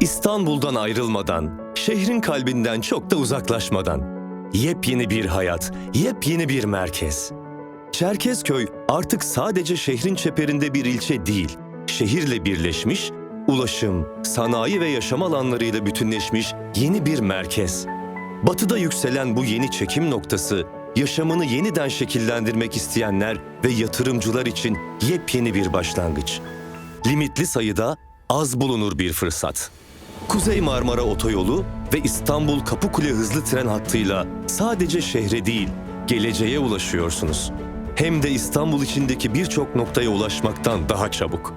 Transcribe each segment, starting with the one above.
İstanbul'dan ayrılmadan, şehrin kalbinden çok da uzaklaşmadan. Yepyeni bir hayat, yepyeni bir merkez. Çerkezköy artık sadece şehrin çeperinde bir ilçe değil, şehirle birleşmiş, ulaşım, sanayi ve yaşam alanlarıyla bütünleşmiş yeni bir merkez. Batıda yükselen bu yeni çekim noktası, yaşamını yeniden şekillendirmek isteyenler ve yatırımcılar için yepyeni bir başlangıç. Limitli sayıda az bulunur bir fırsat. Kuzey Marmara Otoyolu ve İstanbul Kapıkule hızlı tren hattıyla sadece şehre değil, geleceğe ulaşıyorsunuz. Hem de İstanbul içindeki birçok noktaya ulaşmaktan daha çabuk.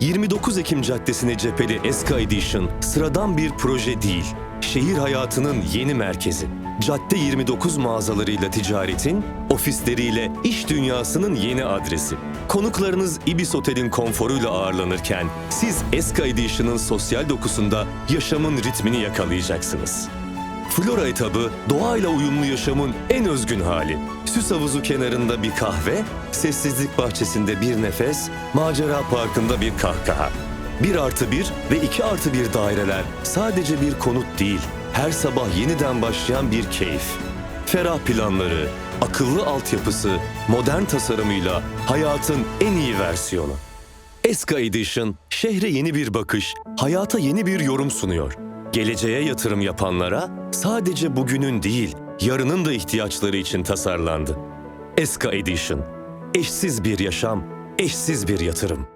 29 Ekim Caddesi'ne cepheli Eska Edition sıradan bir proje değil, şehir hayatının yeni merkezi. Cadde 29 mağazalarıyla ticaretin, ofisleriyle iş dünyasının yeni adresi. Konuklarınız Ibis Otel'in konforuyla ağırlanırken siz Eska Edition'ın sosyal dokusunda yaşamın ritmini yakalayacaksınız. Flora etabı doğayla uyumlu yaşamın en özgün hali. Süs havuzu kenarında bir kahve, sessizlik bahçesinde bir nefes, macera parkında bir kahkaha. 1 artı 1 ve 2 artı 1 daireler sadece bir konut değil, her sabah yeniden başlayan bir keyif. Ferah planları, akıllı altyapısı, modern tasarımıyla hayatın en iyi versiyonu. Eska Edition, şehre yeni bir bakış, hayata yeni bir yorum sunuyor. Geleceğe yatırım yapanlara sadece bugünün değil, yarının da ihtiyaçları için tasarlandı. Eska Edition, eşsiz bir yaşam, eşsiz bir yatırım.